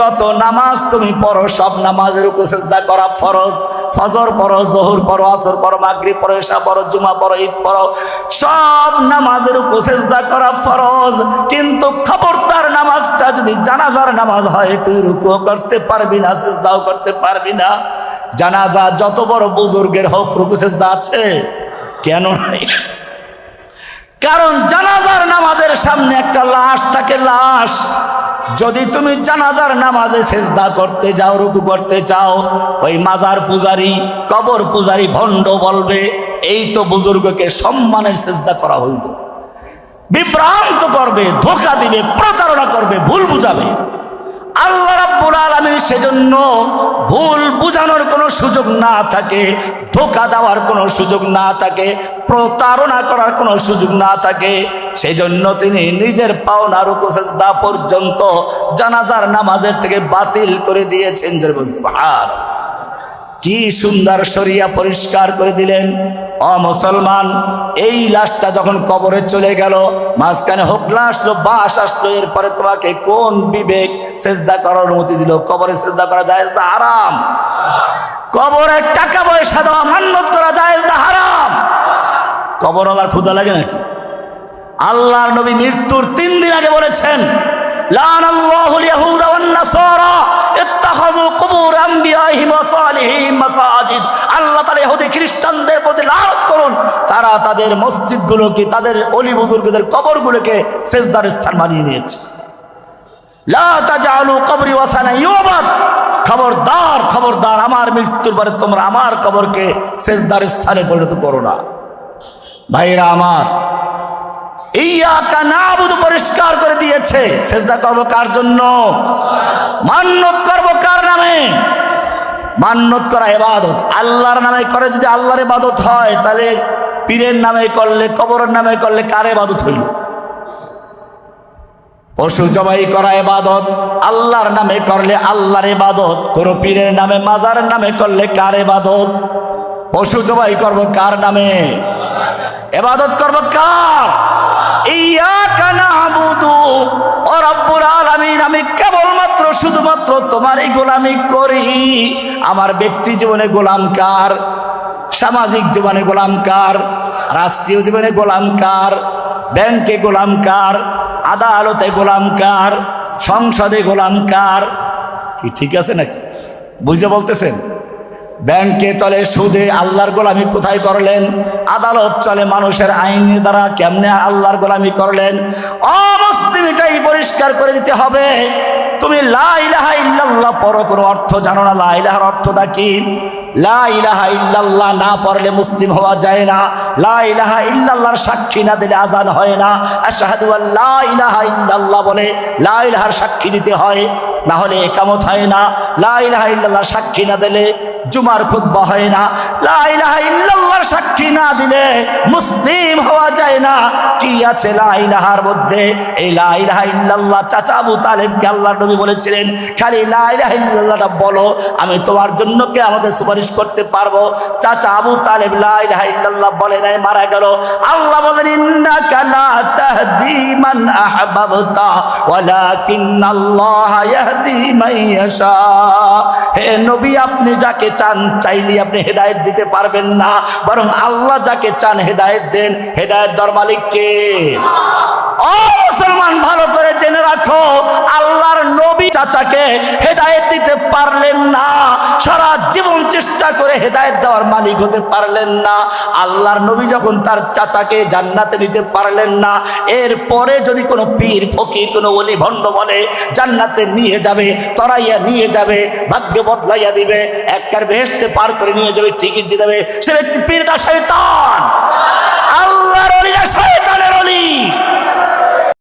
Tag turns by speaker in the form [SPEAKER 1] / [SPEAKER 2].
[SPEAKER 1] যত নামাজ তুমি পড়ো, সব নামাজের উপর সেজদা করা ফরজ। ফজর পড়ো, জহুর পড়ো, আসর পড়ো, মাগরিব পড়ো এশা পড়ো, জুমা পড়ো, ঈদ পড়ো, সব নামাজের উপর সেজদা করা ফরজ। কিন্তু খবরদার নামাজটা যদি জানাজার নামাজ হয়, তুই রুকুও করতে পারবি না, সেজদাও করতে পারবি না। জানাজা যত বড় বুজুর্গের হোক, রুকু সেজদা আছে? কেন নাই? কারণ জানাজার নামাজের সামনে একটা লাশ থাকে, লাশ। যদি তুমি জানাজার নামাজে সেজদা করতে যাও, রুকু করতে চাও, ওই মাজার পূজারি, কবর পূজারি ভণ্ড বলবে, এই তো বুজুর্গকে সম্মানের সেজদা করা হইল। বিভ্রান্ত করবে, ধোকা দিবে, প্রতারণা করবে, ভুল বুঝাবে। রাব্বুল আলমী সেজন্য ভুল বুঝানোর কোনো সুযোগ না থাকে, ধোকা দেওয়ার কোনো সুযোগ না থাকে, প্রতারণা করার কোনো সুযোগ না থাকে সেজন্য তিনি নিজের পাওনার উপসেজদা পর্যন্ত জানাজার নামাজের থেকে বাতিল করে দিয়েছেন যে। কি সুন্দর শরিয়া পরিষ্কার করে দিলেন। অ মুসলমান, এই লাশটা যখন কবরে চলে গেল, মাঝখানে হোকলা আসলো বাস আসলো, এরপরে তোমাকে কোন বিবেক সেজদা করার অনুমতি দিল? কবরে সেজদা করা যায় না হারাম? কবরে টাকা পয়সা দেওয়া মান্যত করা যায় না হারাম? কবর আল্লাহর ক্ষুদা লাগে নাকি? আল্লাহর নবী মৃত্যুর তিন দিন আগে বলেছেন মাসাজিদ। আল্লাহ খ্রিস্টানদের করুন। তারা তাদের তাদের অলি কবরগুলোকে খবরদার খবরদার, আমার মৃত্যুর পরে তোমরা আমার কবরকে সেজদার স্থানে পরিণত করো না। ভাইরা আমার, ইয়াকা নাবুদু পরিষ্কার করে দিয়েছে। সেজদা করব কার জন্য? মান্যত করব কার নামে? মান্যত করা এবাদত আল্লাহর নামে করে যদি আল্লাহর ইবাদত হয়, তাহলে পীরের নামে করলে, কবরের নামে করলে কার ইবাদত হইল? পশু জবাই করা এবাদত আল্লাহর নামে করলে আল্লাহর ইবাদত, কোন পীরের নামে মাজারের নামে করলে কার ইবাদত? পশু জবাই করব কার নামে? এবাদত করব কার? ইয়া কানা নাবুদু, ও রব্বুল আলামিন, আমি কেবলমাত্র শুধুমাত্র তোমারই গোলামি করি। আমার ব্যক্তি জীবনে গোলাম কার? সামাজিক জীবনে গোলাম কার? রাষ্ট্রীয় জীবনে গোলাম কার? ব্যাংকে গোলাম কার? আদালতে গোলাম কার? সংসদে গোলাম কার? কি ঠিক আছে নাকি? বুঝে বলতেছেন? ব্যাংকে চলে, সুদে আল্লাহর গোলামি কোথায় করলেন? আদালত চলে, মানুষের আইনের দ্বারা কেমনে আল্লাহর গোলামি করলেন? অমুসলিম এটাই পরিষ্কার করে দিতে হবে। তুমি লা ইলাহা ইল্লাল্লাহ পড়ো কোনো অর্থ জানো না। লাইলাহার অর্থটা কি? লাইলাহা ইল্লাল্লাহ না পড়লে মুসলিম হওয়া যায় না। লাইলাহা ইল্লাল্লাহর সাক্ষী না দিলে আজান হয় না। আশহাদু আল্লাহ ইলাহা ইল্লাল্লাহ বলে লাইলাহার সাক্ষী দিতে হয়। না হলে একামত হয় না। লা ইলাহা ইল্লাল্লাহ সাক্ষী না দিলে জুমার খুতবা হয় না। লা ইলাহা ইল্লাল্লাহর সাক্ষী না দিলে মুসলিম হওয়া যায় না। কি আছে লা ইলাহার মধ্যে? এই লা ইলাহা ইল্লাল্লাহ চাচা আবু তালেবকে আল্লাহ নবী বলেছিলেন, খালি লা ইলাহা ইল্লাল্লাহটা বলো, আমি তোমার জন্য কে আমাদের সুপারিশ করতে পারব? চাচা আবু তালেব লা ইলাহা ইল্লাল্লাহ বলে নাই, মারা গেল। আল্লাহ বলেন, ইন্নাকা লা তাহদি মান আহবাবতা মান ইয়াশা হে নবী, আপনি যাকে চান চাইলে আপনি হেদায়েত দিতে পারবেন না। বরং আল্লাহ যাকে চান হেদায়েত দেন। হেদায়েত দর মালিককে ও মুসলমান ভালো করে জেনে রাখো, আল্লাহর নবী চাচাকে হেদায়েত দিতে পারলেন না। সারা জীবন চেষ্টা করে হেদায়েত দেওয়ার মালিক হতে পারলেন না। আল্লাহর নবী যখন তার চাচাকে জান্নাতে দিতে পারলেন না, এরপরে যদি কোনো পীর, ফকির, কোনো অলি ভণ্ড বলে, জান্নাতে নিয়ে যাবে, তরাইয়া নিয়ে যাবে, ভাগ্য বদলাইয়া দিবে, একবার বেহেস্তে পার করে নিয়ে যাবে, টিকিট দিয়ে দেবে, সে ব্যক্তি পীরটা শয়তান। আল্লাহর